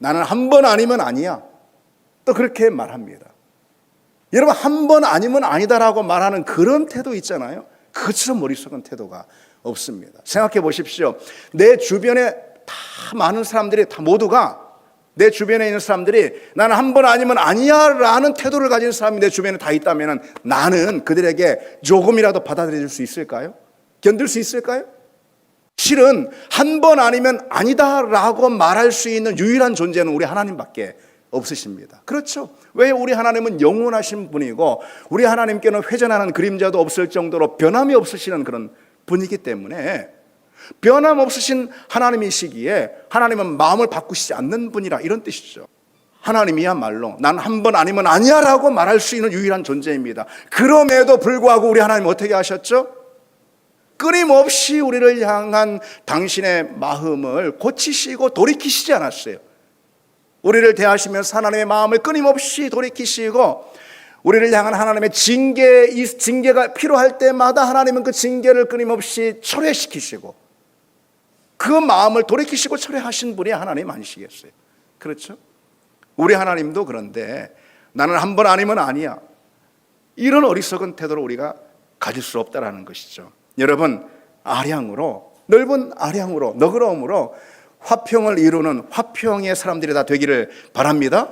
나는 한 번 아니면 아니야. 또 그렇게 말합니다. 여러분 한 번 아니면 아니다라고 말하는 그런 태도 있잖아요. 그처럼 머릿속은 태도가 없습니다. 생각해 보십시오. 내 주변에 다 많은 사람들이 다 모두가 내 주변에 있는 사람들이 나는 한 번 아니면 아니야 라는 태도를 가진 사람이 내 주변에 다 있다면 나는 그들에게 조금이라도 받아들일 수 있을까요? 견딜 수 있을까요? 실은 한 번 아니면 아니다라고 말할 수 있는 유일한 존재는 우리 하나님밖에 없으십니다. 그렇죠. 왜 우리 하나님은 영원하신 분이고 우리 하나님께는 회전하는 그림자도 없을 정도로 변함이 없으시는 그런 분이기 때문에 변함없으신 하나님이시기에 하나님은 마음을 바꾸시지 않는 분이라 이런 뜻이죠. 하나님이야말로 난 한 번 아니면 아니야라고 말할 수 있는 유일한 존재입니다. 그럼에도 불구하고 우리 하나님 어떻게 하셨죠? 끊임없이 우리를 향한 당신의 마음을 고치시고 돌이키시지 않았어요. 우리를 대하시면서 하나님의 마음을 끊임없이 돌이키시고 우리를 향한 하나님의 징계, 이 징계가 필요할 때마다 하나님은 그 징계를 끊임없이 철회시키시고 그 마음을 돌이키시고 철회하신 분이 하나님 아니시겠어요? 그렇죠? 우리 하나님도 그런데 나는 한 번 아니면 아니야. 이런 어리석은 태도를 우리가 가질 수 없다라는 것이죠. 여러분, 아량으로, 넓은 아량으로, 너그러움으로 화평을 이루는 화평의 사람들이 다 되기를 바랍니다.